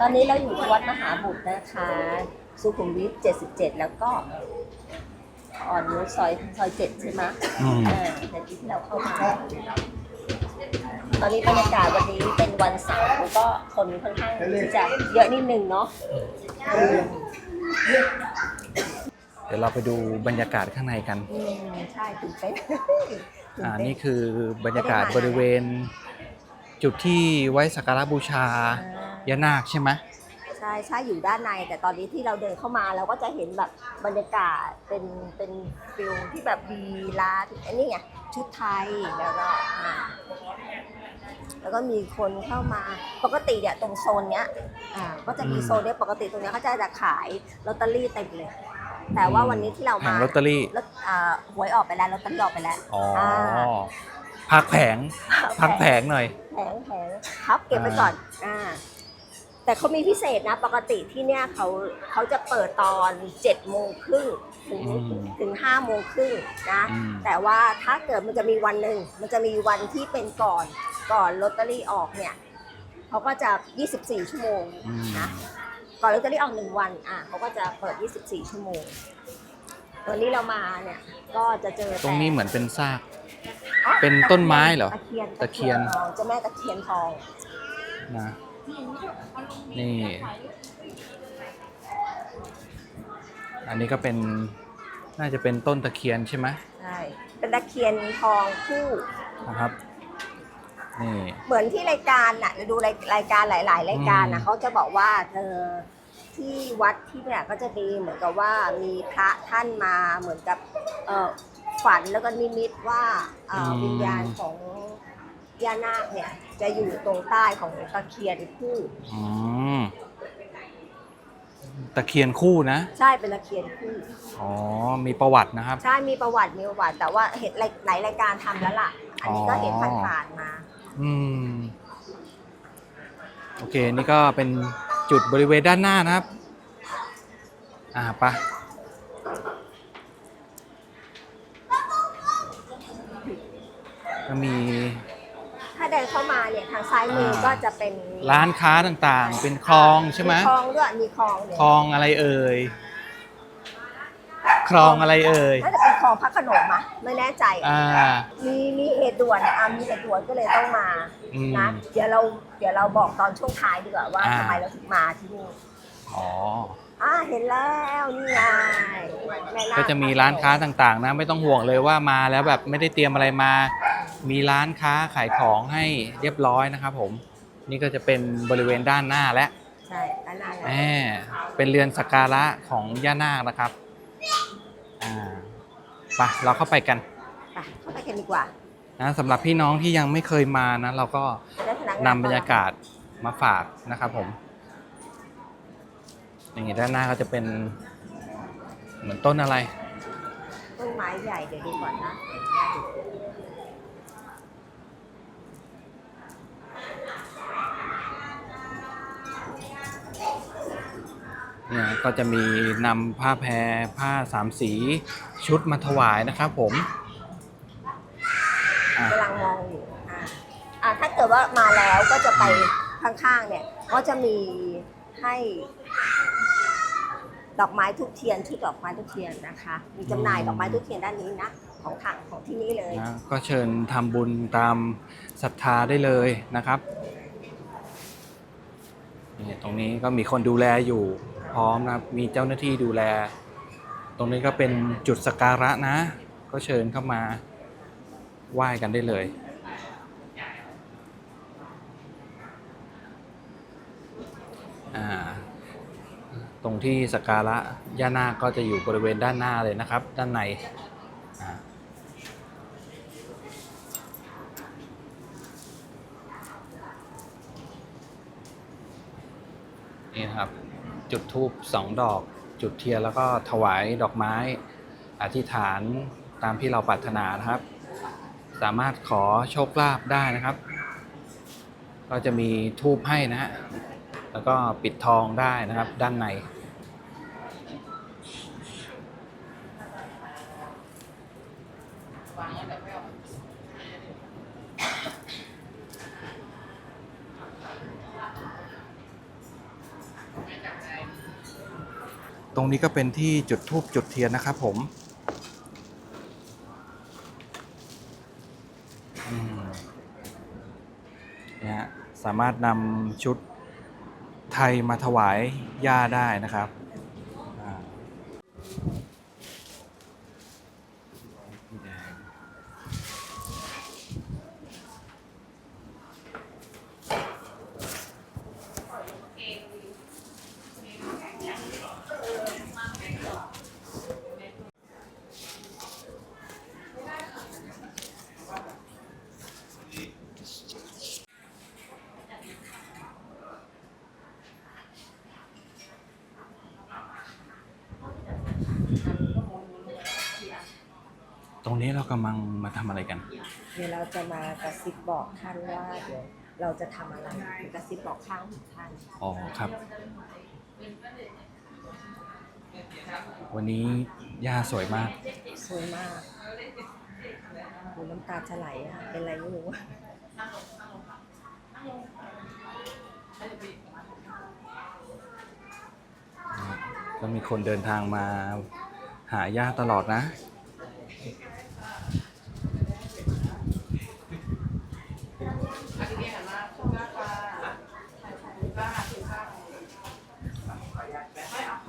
ตอนนี้เราอยู่ที่วัดมหาบุตรนะคะ สุขุมวิท 77 แล้วก็อ่อนนุชซอยซอยเจ็ดใช่ไหมอืมอ่าแต่ที่เราเข้ามา ตอนนี้บรรยากาศวันนี้เป็นวันเสาร์แล้วก็คนค่อนข้างที่จะเยอะนิดนึงเนาะ เดี๋ยวเราไปดูบรรยากาศข้างในกัน อืมใช่ตื่นเต้น อ่านี่คือบรรยากาศบริเวณ จุดที่ไว้สักการะบูชายานาคใช่ไหมใช่ใช่อยู่ด้านใน แต่ตอนนี้ที่เราเดินเข้ามาเราก็จะเห็นแบบบรรยากาศเป็นเป็นฟิลที่แบบดีร้านอันนี้ไงชุดไทยแล้วก็อ่าแล้วก็มีคนเข้ามาปกติเนี่ยตรงโซนเนี้ยอ่าก็จะมีอืมโซนเนี้ยปกติตรงเนี้ยเขาจะจะขายลอตเตอรี่เต็มเลย แต่ว่าวันนี้ที่เราแผมางลอตเตอรี่ลอตอ่าหวยออกไปแล้วลอตเตอรี่ออกไปแล้วอ๋ออ่าพักแผง พักแผงหน่อย แผงแผงครับเก็บไปก่อนอ่าแต่เขามีพิเศษนะ ปกติที่เนี่ยเขาเขาจะเปิดตอน7จ็ดโมงครึ่งถึงอืมถึงห้าโมงครึ่งนะ อืม แต่ว่าถ้าเกิดมันจะมีวันหนึ่งมันจะมีวันที่เป็นก่อนก่อนลอตเตอรี่ออกเนี่ยเขาก็จะ 24 ชั่วโมงอืมนะ ก่อนลอตเตอรี่ออกหนึ่งวันอะเขาก็จะเปิด 24 ชั่วโมง วันนี้เรามาเนี่ยก็จะเจอตรงนี้แเหมือนเป็นซาก อ๋อเป็นต้นไม้เหรอตะเคียนตะเคียน ทองเจ้าแม่ตะเคียนทองนะนี่ อันนี้ก็เป็นน่าจะเป็นต้นตะเคียนใช่ไหมใช่เป็นตะเคียนทองคู่นะครับ นี่ เหมือนที่รายการน่ะดูรายรายการหลาย ๆ รายการน่ะอืมเขาจะบอกว่าเธอที่วัดที่เนี่ยก็จะมีเหมือนกับว่ามีพระท่านมาเหมือนกับเอ่อฝันแล้วก็นิมิตว่าเอ่อวิญญาณของย่านาคเนี่ยจะอยู่ตรงใต้ของตะเคียนคู่ อืมตะเคียนคู่นะ ใช่เป็นตะเคียนคู่ อ๋อ มีประวัตินะครับ ใช่มีประวัติมีประวัติแต่ว่าเห็นหลายหลายรายการทำแล้วล่ะ อันนี้ก็เห็นอ๋อผ่านๆมา อืม โอเค นี่ก็เป็นจุดบริเวณด้านหน้านะครับ อ่าไปะก็มีถ้าเดินเข้ามาเนี่ยทางซ้ายมือก็จะเป็นร้านค้าต่างๆ เป็นคลองใช่ไหมคลองด้วยมีคลองเนี่ยคลองอะไรเอ่ย คลองอะไรเอ่ย น่าจะ เป็นคลองพระโขนงมะไม่แน่ใจ อ่า มีมีเหตุด่วนอะมีเหตุด่วนก็เลยต้องมาอืมนะเดี๋ยวเราเดี๋ยวเราบอกตอนช่วงท้ายดีกว่าว่าอ่า ทำไมเราถึงมาที่นี่อ๋อ อ่าเห็นแล้วนี่ไงแม่นาคก็จะมีร้านค้าต่างๆนะ ไม่ต้องห่วงเลยว่ามาแล้วแบบไม่ได้เตรียมอะไรมา มีร้านค้าขายของให้เรียบร้อยนะครับผม นี่ก็จะเป็นบริเวณด้านหน้าและใช่ด้านหน้าแหเลยมเป็นเรือนสักการะของย่านาคนะครับ อ่า ไปเราเข้าไปกันไปเข้าไปกันดีกว่านะสำหรับพี่น้องที่ยังไม่เคยมานะ เราก็จะได้พนักนำงานบรรยากาศมาฝากนะครับผม อย่างนี้ด้านหน้าก็จะเป็น เหมือนต้นอะไร ต้นไม้ใหญ่เดี๋ยวดูก่อนนะ เนี่ยก็จะมีนำผ้าแพรผ้าสามสีชุดมาถวายนะครับผมอะกำลังมองอยู่อ่าอ่าถ้าเกิดว่ามาแล้วก็จะไปข้างๆเนี่ย ก็จะมีให้ ดอกไม้ทุกเทียนที่ดอกไม้ทุกเทียนนะคะ มีจำหน่ายดอกไม้ทุกเทียนด้านนี้นะของถังของที่นี่เลย นะก็เชิญทำบุญตามศรัทธาได้เลยนะครับนี่ตรงนี้ก็มีคนดูแลอยู่ พร้อมนะครับ มีเจ้าหน้าที่ดูแล ตรงนี้ก็เป็นจุดสักการะนะ ก็เชิญเข้ามาไหว้กันได้เลยตรงที่สักการะย่านาคก็จะอยู่บริเวณด้านหน้าเลยนะครับ ด้านในนี่นะครับ จุดทูบสองดอก จุดเทียนแล้วก็ถวายดอกไม้ อธิษฐานตามที่เราปรารถนานะครับ สามารถขอโชคลาภได้นะครับ ก็จะมีทูบให้นะฮะแล้วก็ปิดทองได้นะครับด้านใน อ ตรงนี้ก็เป็นที่จุดทูบจุดเทียนนะครับผมอืมเนี่ยฮะสามารถนำชุดไทยมาถวายย่าได้นะครับอ่าพี่แดง ต รงนี้เรากำลังมาทำอะไรกัน เดี๋ยวเราจะมากระซิบบอกท่านว่าเดี๋ยวเราจะทำอะไรกระซิบบอกข้างหูท่านอ๋อครับ วันนี้ย่าสวยมาก สวยมากดูน้ำตาจะไหลอะเป็นไรไม่รู้ ก็มีคนเดินทางมาหาย่าตลอดนะ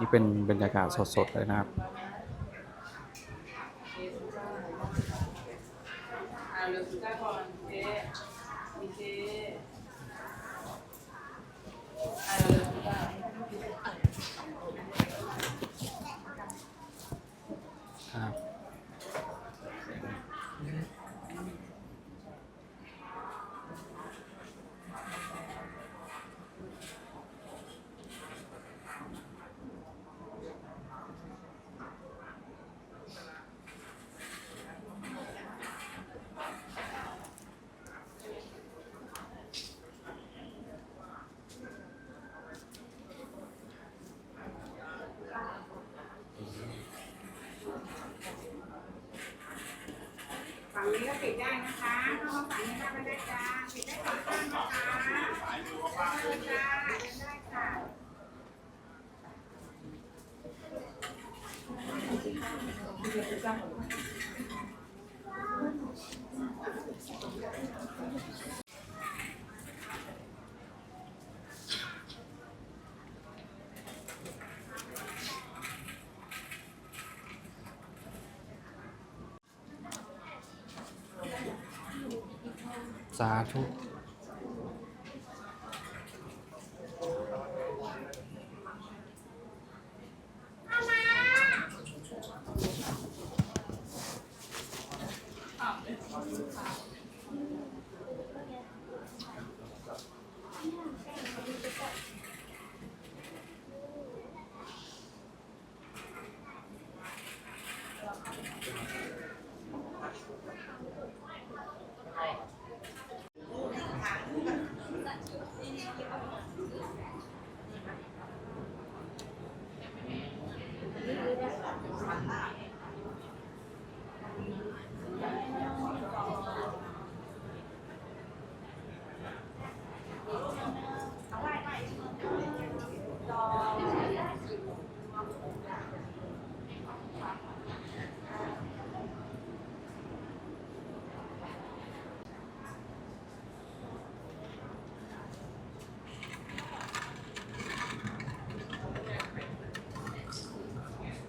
ที่เป็นบรรยากาศสดๆเลยนะครับอ่าเรือสุก้าก่อนเจ๊มีเจ๊อ่าเรือสุก้า ครับ ฝั่งนี้ก็ปิดได้นะคะเข้ามาฝั่งนี้ได้ไม่ได้จ้าปิดได้สองข้างนะคะเดินจ้าเดินได้ค่ะ สาธุ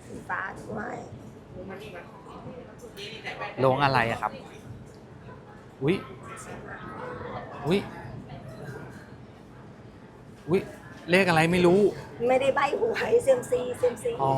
สีฟ้าด้วย ลงอะไรอะครับ อุ๊ยอุ๊ยอุ๊ยเลขอะไรไม่รู้ ไม่ได้ใบหวยเซียมซีเซียมซีอ๋อ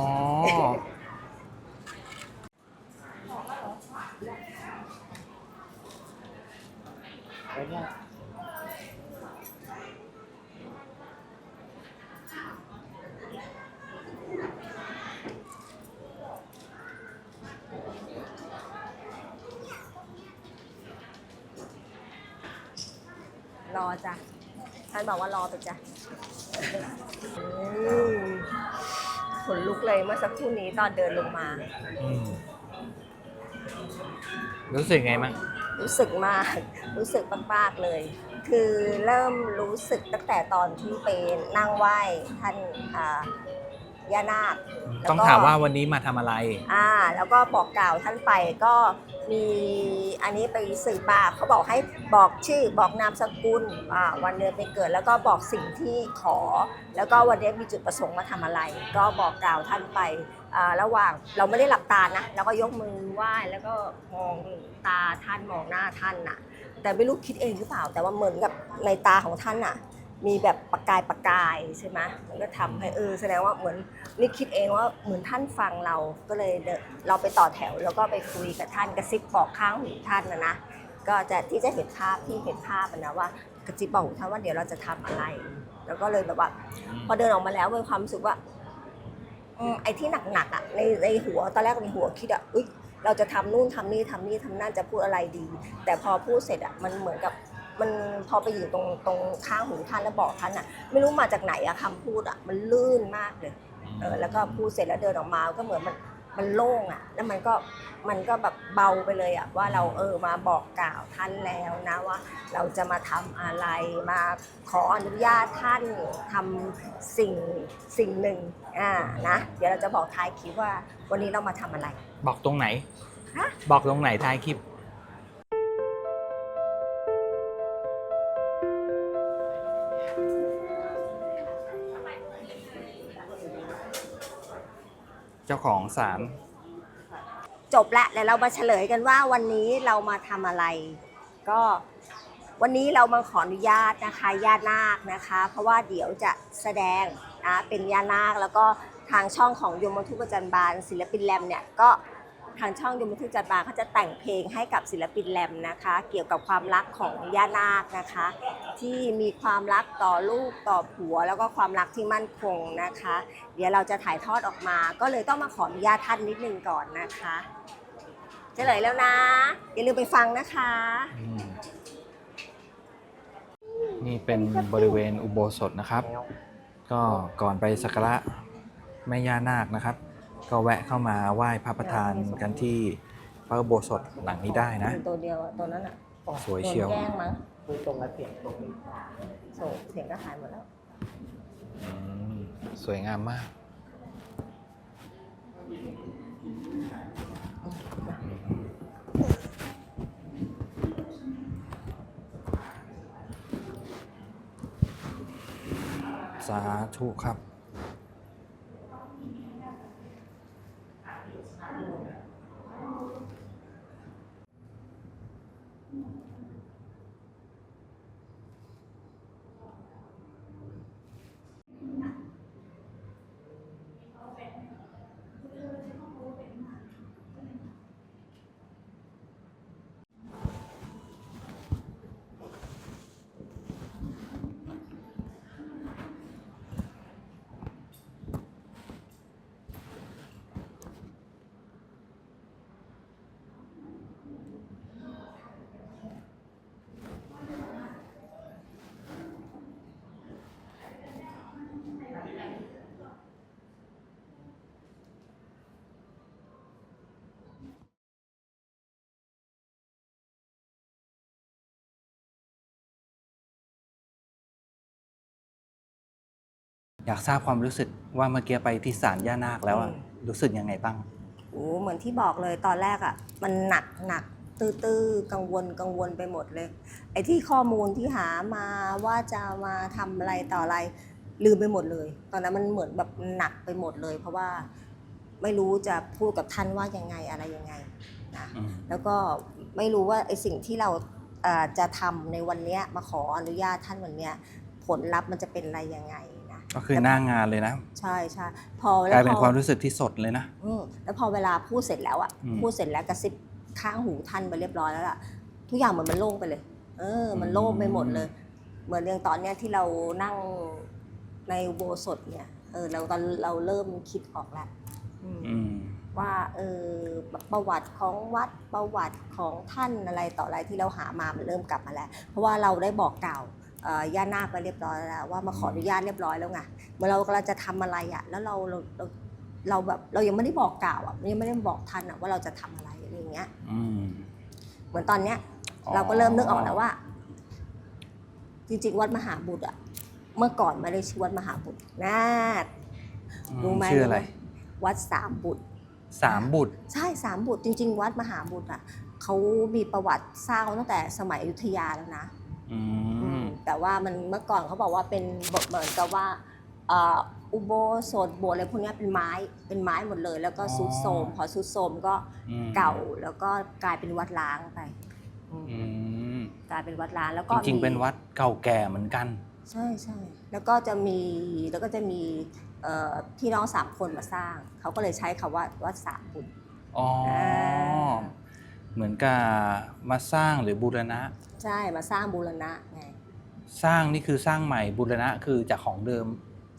รอจ้ะท่านบอกว่ารอ ไปจ้ะอืมขนลุกเลยเมื่อสักครู่นี้ตอนเดินลงมาอืมรู้สึกไงมั้งรู้สึกมาก รู้สึกมากๆเลย คือเริ่มรู้สึกตั้งแต่ตอนที่ไปนั่งไหว้ท่านอ่า ย่านาคแล้วก็ต้องถามว่าวันนี้มาทำอะไร อ่า แล้วก็บอกกล่าวท่านไปก็มีอันนี้ไปสื่อมาเขาบอกให้บอกชื่อบอกนามสกุลอ่าวันเดือนปีเกิด แล้วก็บอกสิ่งที่ขอ แล้วก็วันนี้มีจุดประสงค์มาทำอะไร ก็บอกกล่าวท่านไปอ่าระหว่างเราไม่ได้หลับตานะแล้วก็ยกมือไหว้แล้วก็มองตาท่านมองหน้าท่านน่ะ แต่ไม่รู้คิดเองหรือเปล่า แต่ว่าเหมือนกับในตาของท่านน่ะ มีแบบประกายประกายใช่ไหมมันก็ทำให้เออแสดงว่าเหมือนนี่คิดเองว่าเหมือนท่านฟังเราก็เลยเดินเราไปต่อแถวแล้วก็ไปคุยกับท่านกระซิบบอกข้างหูท่านนะนะก็จะที่จะเห็นภาพที่เห็นภาพอะนะว่ากระซิบบอกหูท่านว่าเดี๋ยวเราจะทำอะไร แล้วก็เลยแบบว่า พอเดินออกมาแล้วมีความรู้สึกว่าอืมไอ้ที่หนักๆอะในในหัวตอนแรกในหัวคิดอะอุ๊ยเราจะทำนู่นทำนี่ทำนี่ทำนั่นจะพูดอะไรดี แต่พอพูดเสร็จอะมันเหมือนกับ มันพอไปอยู่ตรงตรงข้างหูท่านแล้วบอกท่านอะ ไม่รู้มาจากไหนอะคำพูดอะมันลื่นมากเลยเออแล้วก็พูดเสร็จแล้วเดินออกมาก็เหมือนมันมันโล่งอะแล้วมันก็มันก็แบบเบาไปเลยอะว่าเราเออมาบอกกล่าวท่านแล้วนะว่า เราจะมาทำอะไรมาขออนุญาตท่านทำสิ่งสิ่งหนึ่งอ่านะ เดี๋ยวเราจะบอกท้ายคลิปว่าวันนี้เรามาทำอะไร บอกตรงไหน ฮะ บอกตรงไหนท้ายคลิป จ้าของศาลจบละแล้วเรามาเฉลยกันว่าวันนี้เรามาทำอะไร ก็วันนี้เรามาขออนุญาตนะคะญาตินาคนะคะ เพราะว่าเดี๋ยวจะแสดงนะเป็นญาตินาคแล้วก็ทางช่องของยมทูตประจันบาลศิลปินแรมเนี่ยก็ ทางช่องยมทูตประจันบาเขาจะแต่งเพลงให้กับศิลปินแรมนะคะ เกี่ยวกับความรักของย่านาคนะคะ ที่มีความรักต่อลูกต่อผัว แล้วก็ความรักที่มั่นคงนะคะ เดี๋ยวเราจะถ่ายทอดออกมา ก็เลยต้องมาขออนุญาตท่านนิดนึงก่อนนะคะเฉลยแล้วนะ อย่าลืมไปฟังนะคะ อืมนี่เป็นบริเวณอุโบสถนะครับ ก็ก่อนไปสักการะแม่ย่านาคนะครับ ก็แวะเข้ามาไหว้พระประธานกันที่พระอุโบสถหลังนี้ได้นะ ตัวเดียวอะตัวนั้นอะสวยเชียว โดนแกล้งมั้งคุยตรงกับเสียงตรงนี้ส่งเสียงก็หายหมดแล้ว อืมสวยงามมาก สาธุครับ อยากทราบความรู้สึกว่าเมื่อกี้ไปที่ศาลย่านาคแล้วอะอืมรู้สึกยังไงบ้าง โอ้เหมือนที่บอกเลยตอนแรกอะ มันหนักหนักตื้อๆกังวลกังวลไปหมดเลย ไอ้ที่ข้อมูลที่หามาว่าจะมาทำอะไรต่ออะไรลืมไปหมดเลย ตอนนั้นมันเหมือนแบบหนักไปหมดเลย เพราะว่าไม่รู้จะพูดกับท่านว่ายังไงอะไรยังไงนะอืมแล้วก็ไม่รู้ว่าไอ้สิ่งที่เราเอ่อจะทำในวันเนี้ยมาขออนุญาตท่านวันเนี้ยผลลัพธ์มันจะเป็นอะไรยังไงนะ ก็คือหน้างานเลยนะใช่ใช่พอกลายเป็นพอความรู้สึกที่สดเลยนะ อืมแล้วพอเวลาพูดเสร็จแล้วอะอืม พูดเสร็จแล้วกระซิบข้างหูท่านไปเรียบร้อยแล้วล่ะ ทุกอย่างเหมือนมันโล่งไปเลย เออ มันโล่งไปหมดเลย เหมือนอย่างตอนเนี้ยที่เรานั่งในอุโบสถเนี่ยเออเราตอนเราเริ่มคิดออกแล้วอืม อืม ว่าเออประวัติของวัดประวัติของท่านอะไรต่ออะไรที่เราหามามันเริ่มกลับมาแล้ว เพราะว่าเราได้บอกกล่าวเอ่อ ย่านาคไปเรียบร้อยแล้วว่ามาขออนุญาตเรียบร้อยแล้วไงเมื่อเรากำลังจะทำอะไรอะแล้วเราเราเราเราแบบเรายังไม่ได้บอกกล่าวอะยังไม่ได้บอกท่านอะว่าเราจะทำอะไรอะไรอย่างเงี้ยอืมเหมือนตอนเนี้ยอ๋อเราก็เริ่มนึกออกแล้วว่า จริงๆวัดมหาบุตรอะเมื่อก่อนไม่ได้ชื่อวัดมหาบุตรนะมรู้ไหมชื่ออะไร วัดสามบุตรสามบุตร ใช่สามบุตรจริง ๆ วัดมหาบุตรอะเขามีประวัติสร้างตั้งแต่สมัยอยุธยาแล้วนะอืม แต่ว่ามันเมื่อก่อนเขาบอกว่าเป็นแบบเหมือนกับว่าเอ่ออุโบสถโบสถ์อะไรพวกเนี้ยเป็นไม้เป็นไม้หมดเลย แล้วก็ซุดโทรมพอซุดโทรมก็อืมเก่าแล้วก็กลายเป็นวัดล้างไปอืมอืมกลายเป็นวัดล้างแล้วก็จริงมีๆเป็นวัดเก่าแก่เหมือนกัน ใช่ใช่แล้วก็จะมีแล้วก็จะมีเอ่อพี่น้องสามคนมาสร้าง เขาก็เลยใช้คำว่าวัดสามบุญอ๋ออาเหมือนกับมาสร้างหรือบูรณะ ใช่มาสร้างบูรณะไง สร้างนี่คือสร้างใหม่บูรณะคือจากของเดิม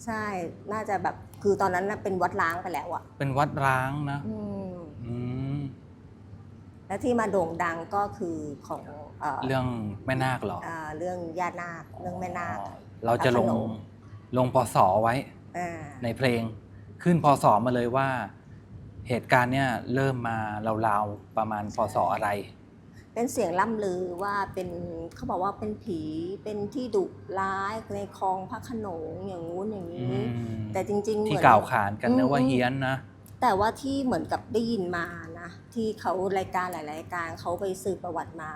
ใช่น่าจะแบบคือตอนนั้นน่ะเป็นวัดล้างไปแล้วอะเป็นวัดร้างนะอืมอืมและที่มาโด่งดังก็คือของเอ่อเรื่องแม่นาคเหรอเอ่อเรื่องย่านาคเรื่องแม่นาค อ๋อเราจะลงพระโขนงลงพศไว้ อ่าในเพลงขึ้นพศมาเลยว่า เหตุการณ์เนี่ยเริ่มมาราวๆประมาณพศอะไร เป็นเสียงล่ำลือว่าเป็นเขาบอกว่าเป็นผีเป็นที่ดุร้ายในคลองพระโขนงอย่างงู้นอย่างอืนี้มแต่จริงๆเหที่มือนกล่าวขานกันอืนะมว่าอืมเฮี้ยนนะแต่ว่าที่เหมือนกับได้ยินมานะที่เขารายการหลายรายการเขาไปสืบประวัติมา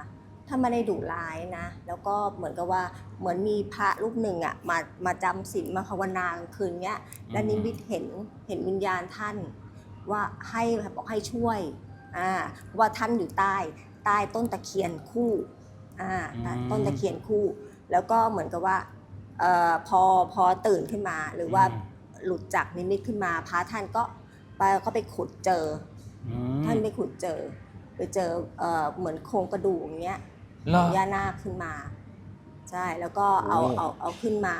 ถ้าไม่ได้ดุร้ายนะ แล้วก็เหมือนกับว่าเหมือนมีพระรูปหนึ่งอะมามาจำศีลมาภาวนากลางคืนเนี้ยและนิมิตเห็นเห็นวิญญาณท่าน ว่าให้บอกให้ช่วยอ่าว่าท่านอยู่ใต้ ใต้ต้นตะเคียนคู่อ่าใต้ต้นตะเคียนคู่ แล้วก็เหมือนกับว่าเอ่อพอพอตื่นขึ้นมา หรือว่าอืมหลุดจากนิมิตขึ้นมาพระท่านก็ไปก็ไปขุดเจออืมท่านไปขุดเจอ ไปเจอเอ่อเหมือนโครงกระดูกอย่างเงี้ยเหรขอองย่านาคขึ้นมา ใช่แล้วก็เอาโอ้เอาเอาขึ้นมา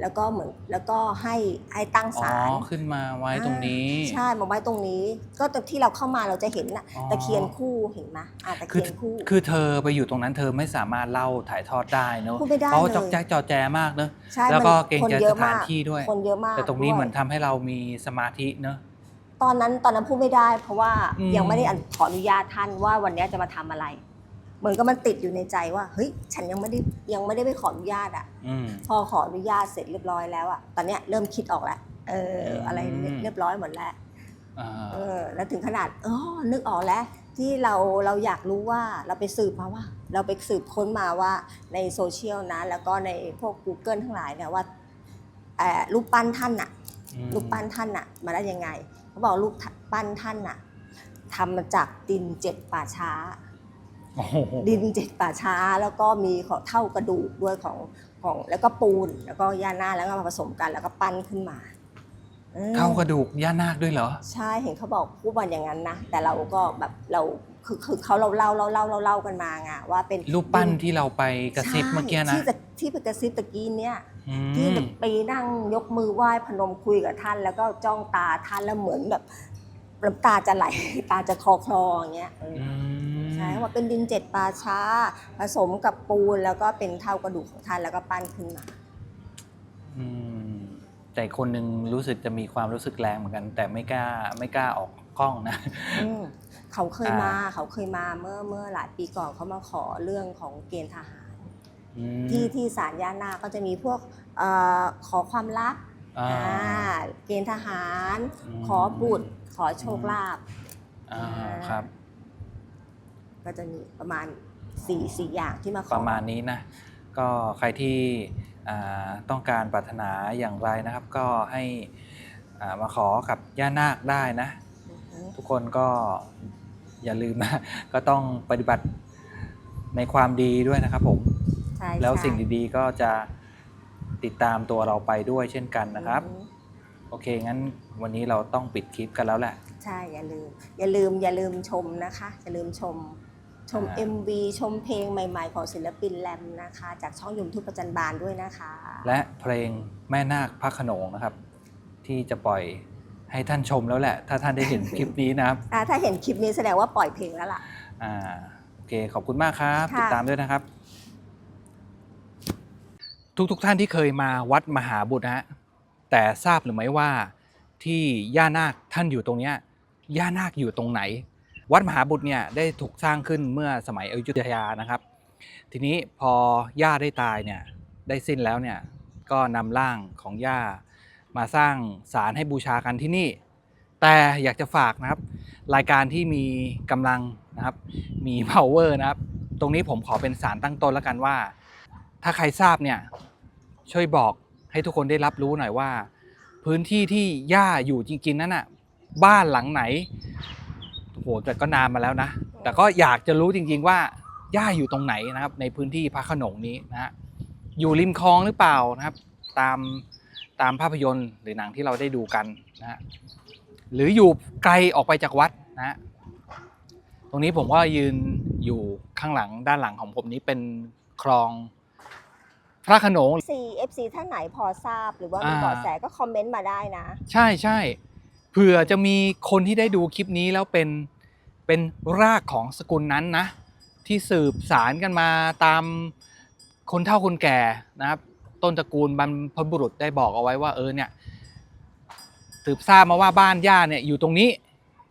แล้วก็เหมือนแล้วก็ให้ให้ตั้งอ๋อศาล ขึ้นมาไว้ตรงนี้ ใช่มาไว้ตรงนี้ ก็ตอนที่เราเข้ามาเราจะเห็นน่ะอ๋อ ตะเคียนคู่เห็นไหมอ่าตะคือเคียนคู่ คือเธอไปอยู่ตรงนั้นเธอไม่สามารถเล่าถ่ายทอดได้เนอะพูดไม่ได้เพราะว่าเลย จอกแจ๊กจอแจมากเนอะ ใช่แล้วก็มันเกรงคนใจเยสอะถานมากที่ด้วย คนเยอะมากแต่ตรงนี้ด้วยเหมือนทำให้เรามีสมาธิเนอะ ตอนนั้นตอนนั้นพูดไม่ได้ เพราะว่าอืม ยังไม่ได้อันขออนุญาตท่านว่าวันนี้จะมาทำอะไร เหมือนกับมันติดอยู่ในใจว่าเฮ้ยฉันยังไม่ได้ยังไม่ได้ไปขออนุญาตอะอืม พอขออนุญาตเสร็จเรียบร้อยแล้วอะตอนเนี้ยเริ่มคิดออกแล้วเอออืมอะไรเรียบร้อยหมดแล้วอ่าเออ แล้วถึงขนาดอ๋อนึกออกแล้ว ที่เราเราอยากรู้ว่าเราไปสืบมาว่า เราไปสืบค้นมาว่าในโซเชียลนะ แล้วก็ในพวก Google ทั้งหลายเนี่ยว่าเอ่อรูปปั้นท่านน่ะ อืมรูปปั้นท่านน่ะมาได้ยังไงเขาบอกรูปปั้นท่านน่ะทำมาจากดินเจ็ดป่าช้าโอ้โห ดินเจ็ดป่าช้าแล้วก็มีของเท่ากระดูกด้วยของของแล้วก็ปูนแล้วก็ย่าหน้าแล้วก็มาผสมกันแล้วก็ปั้นขึ้นมาออเข้ากระดูกย่านาคด้วยเหรอ ใช่เห็นเขาบอกพูดวันอย่างนั้นนะแต่เราก็แบบเราคือคือเขาเราเล่าเราเล่าเราเล่ากันมาไงว่าเป็นรูปปั้นดิที่เราไปกระซิบเมื่อกี้นะใช่ที่จะที่ไปกระซิบตะกี้เนี่ยอืที่มแบบไปนั่งยกมือไหว้พนมคุยกับท่าน แล้วก็จ้องตาท่านแล้วเหมือนแบบน้ำตาจะไหล ตาจะคลอคลออย่างเงี้ยเออออืม ใช่เขาบอกเป็นดินเจ็ดป่าช้า ผสมกับปูนแล้วก็เป็นเท่ากระดูกของท่านแล้วก็ปั้นขึ้นมา อืมแต่อีกคนหนึ่งรู้สึกจะมีความรู้สึกแรงเหมือนกัน แต่ไม่กล้าไม่กล้าออกกล้องนะ อืมเขาเคยมาอ่าเขาเคยมาเมื่อเมื่อหลายปีก่อนเขามาขอเรื่องของเกณฑ์ทหาร อืม ที่ที่ศาลย่านาคก็จะมีพวกเออขอความรักอ่าอ่าเกณฑ์ทหาร อืม ขอบุตรขอโชคลาภ อ่าครับ ก็จะมีประมาณสี่สี่อย่างที่มาขอ ประมาณนี้นะก็ใครที่อ่าต้องการปรารถนาอย่างไรนะครับ ก็ให้อ่ามาขอกับย่านาคได้นะอือฮึทุกคนก็อย่าลืมนะ ก็ต้องปฏิบัติในความดีด้วยนะครับผม ใช่แล้วใช่สิ่งดีๆก็จะติดตามตัวเราไปด้วยเช่นกันนะครับอือฮึโอเค งั้นวันนี้เราต้องปิดคลิปกันแล้วแหละ ใช่ อย่าลืม อย่าลืม อย่าลืมชมนะคะ อย่าลืมชม ชมอ่า MV ชมเพลงใหม่ๆ ของศิลปินแรมนะคะ จากช่องยุมทุกประจันบานด้วยนะคะ และเพลงแม่นาคพระโขนงนะครับ ที่จะปล่อยให้ท่านชมแล้วแหละ ถ้าท่านได้เห็นคลิปนี้นะครับอ่าถ้าเห็นคลิปนี้แสดงว่าปล่อยเพลงแล้วล่ะ อ่าโอเคขอบคุณมากครับ ค่ะ ติดตามด้วยนะครับ ทุกๆทท่านที่เคยมาวัดมหาบุตรนะฮะแต่ทราบหรือไม่ว่าที่ย่านาคท่านอยู่ตรงเนี้ยย่านาคอยู่ตรงไหน วัดมหาบุตรเนี่ยได้ถูกสร้างขึ้นเมื่อสมัยอยุธยานะครับ ทีนี้พอย่าได้ตายเนี่ยได้สิ้นแล้วเนี่ยก็นำร่างของย่ามาสร้างศาลให้บูชากันที่นี่ แต่อยากจะฝากนะครับ รายการที่มีกำลังนะครับมี power นะครับ ตรงนี้ผมขอเป็นสารตั้งต้นแล้วกันว่า ถ้าใครทราบเนี่ยช่วยบอกให้ทุกคนได้รับรู้หน่อยว่า พื้นที่ที่ย่าอยู่จริงๆนั้นน่ะบ้านหลังไหน โอ้โหแต่ก็นานมาแล้วนะ แต่ก็อยากจะรู้จริง ๆ ว่าย่าอยู่ตรงไหนนะครับ ในพื้นที่พระโขนงนี้นะฮะอยู่ริมคลองหรือเปล่านะครับ ตามตามภาพยนตร์หรือหนังที่เราได้ดูกันนะฮะหรืออยู่ไกลออกไปจากวัดนะฮะตรงนี้ผมก็ยืนอยู่ข้างหลังด้านหลังของผมนี้เป็นคลองพระโขนง FC FC ท่านไหนพอทราบหรือว่ามีอ่า เบาะแสก็คอมเมนต์มาได้นะ ใช่ใช่เผื่อจะมีคนที่ได้ดูคลิปนี้แล้วเป็นเป็นรากของสกุลนั้นนะ ที่สืบสารกันมาตามคนเฒ่าคนแก่นะครับ ต้นตระกูลบรรพบุรุษได้บอกเอาไว้ว่าเออเนี่ยสืบทราบมาว่าบ้านย่าเนี่ยอยู่ตรงนี้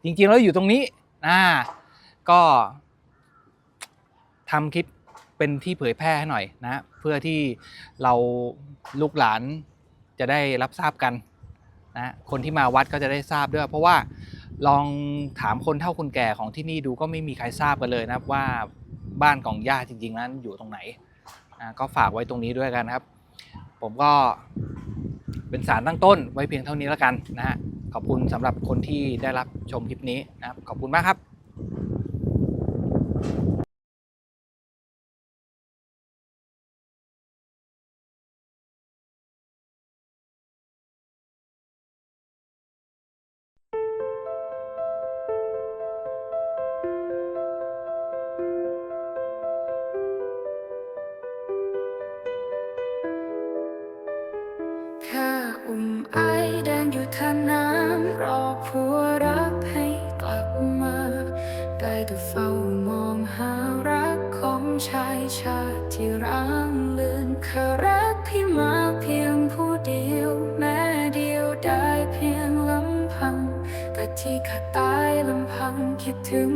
จริงๆแล้วอยู่ตรงนี้อ่าก็ทำคลิปเป็นที่เผยแพร่ให้หน่อยนะ เพื่อที่เราลูกหลานจะได้รับทราบกัน นะคนที่มาวัดก็จะได้ทราบด้วย เพราะว่าลองถามคนเฒ่าคนแก่ของที่นี่ดูก็ไม่มีใครทราบกันเลยนะครับว่าบ้านของญาจริงๆนั้นอยู่ตรงไหนนะก็ฝากไว้ตรงนี้ด้วยกันครับ ผมก็เป็นสารตั้งต้นไว้เพียงเท่านี้แล้วกันนะฮะขอบคุณสำหรับคนที่ได้รับชมคลิปนี้นะครับขอบคุณมากครับ ที่ข้าตายลำพังคิดถึง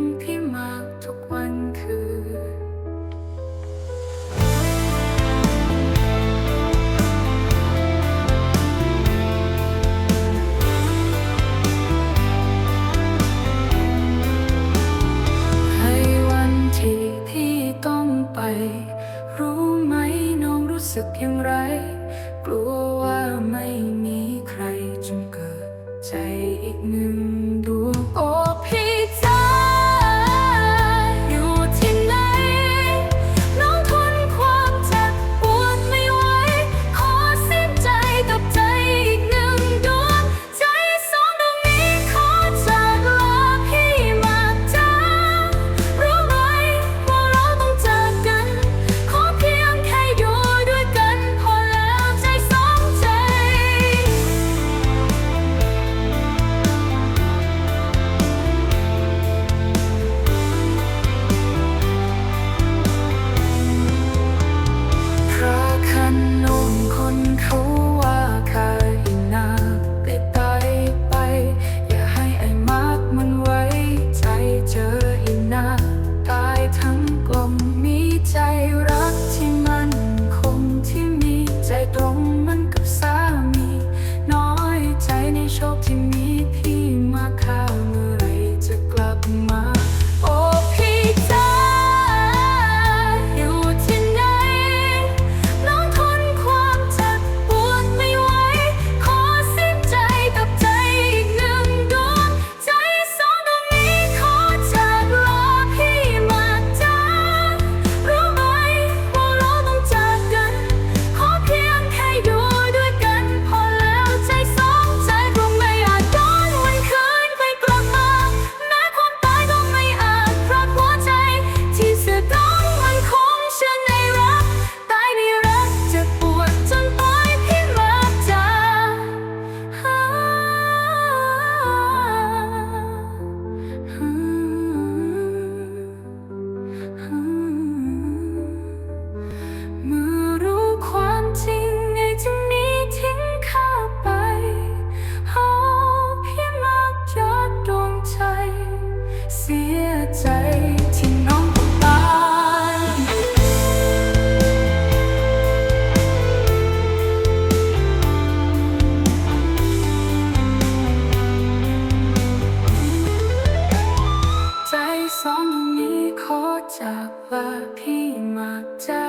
สองนี้ขอจากลาพี่มาจ้า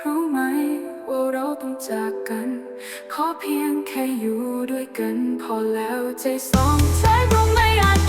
รู้ไหมว่าเราต้องจากกัน ขอเพียงแค่อยู่ด้วยกัน พอแล้วใจสองใรู้ไม่อาจ